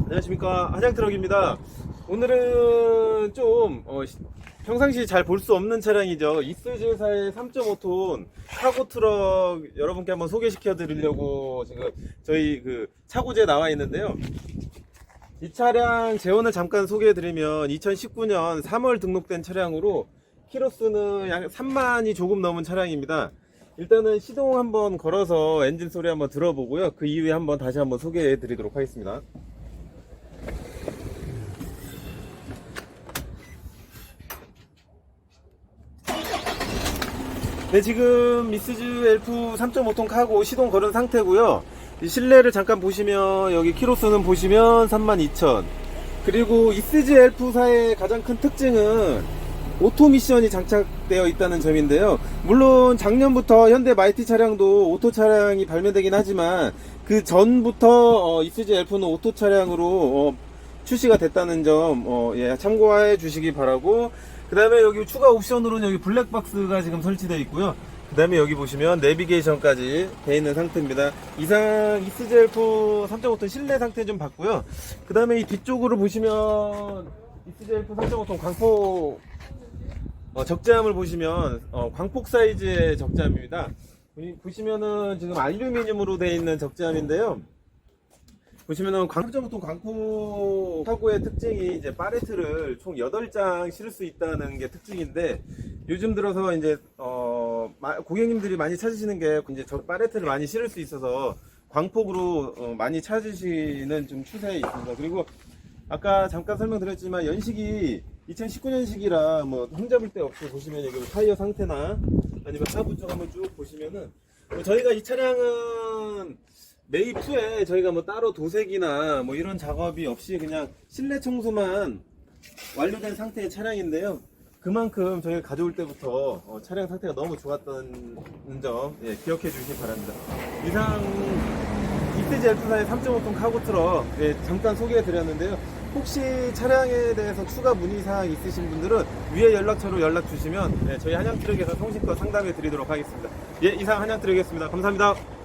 안녕하십니까. 한양트럭입니다. 오늘은 좀 어, 시- 평상시 잘 볼 수 없는 차량이죠. 이스즈사의 3.5톤 카고 트럭 여러분께 한번 소개시켜 드리려고 지금 저희 그 차고지에 나와 있는데요. 이 차량 재원을 잠깐 소개해 드리면 2019년 3월 등록된 차량으로 키로수는 약 3만이 조금 넘은 차량입니다. 일단은 시동 한번 걸어서 엔진 소리 한번 들어보고요. 그 이후에 한번 다시 한번 소개해 드리도록 하겠습니다 네, 지금 미스즈 엘프 3.5톤 카고 시동 걸은 상태고요. 이 실내를 잠깐 보시면 여기 키로수는 보시면 32,000. 그리고 이스즈 엘프사의 가장 큰 특징은 오토 미션이 장착되어 있다는 점인데요. 물론 작년부터 현대 마이티 차량도 오토 차량이 발매되긴 하지만 그 전부터 어, 이스즈 엘프는 오토 차량으로 어, 출시가 됐다는 점 어, 예, 참고해 주시기 바라고. 그 다음에 여기 추가 옵션으로는 여기 블랙박스가 지금 설치되어 있고요. 그 다음에 여기 보시면 내비게이션까지 되어 있는 상태입니다. 이상 이스젤프 3.5톤 실내 상태 좀 봤고요. 그 다음에 이 뒤쪽으로 보시면 이스젤프 3.5톤 광폭 어, 적재함을 보시면 어, 광폭 사이즈의 적재함입니다. 이- 보시면은 지금 알루미늄으로 되어 있는 적재함인데요 보시면은 광점부터 광포 사고의 특징이 이제 파레트를 총 8장 실을 수 있다는 게 특징인데 요즘 들어서 이제 어 마- 고객님들이 많이 찾으시는 게 이제 저 파레트를 많이 실을 수 있어서 광폭으로 어, 많이 찾으시는 좀 추세에 있습니다. 그리고 아까 잠깐 설명드렸지만 연식이 2019년식이라 뭐 흠잡을 데 없이 보시면 여기 뭐 타이어 상태나 아니면 하부 쪽 한번 쭉 보시면은 뭐 저희가 이 차량은 매입 후에 저희가 뭐 따로 도색이나 뭐 이런 작업이 없이 그냥 실내 청소만 완료된 상태의 차량인데요. 그만큼 저희가 가져올 때부터 어, 차량 상태가 너무 좋았다는 점 예, 기억해 주시기 바랍니다. 이상 이스지 엘프사의 3.5톤 카고 트럭 예, 잠깐 소개해 드렸는데요. 혹시 차량에 대해서 추가 문의사항 있으신 분들은 위에 연락처로 연락 주시면 예, 저희 한양트럭에서 성실껏 상담해 드리도록 하겠습니다. 예, 이상 한양트럭이었습니다. 감사합니다.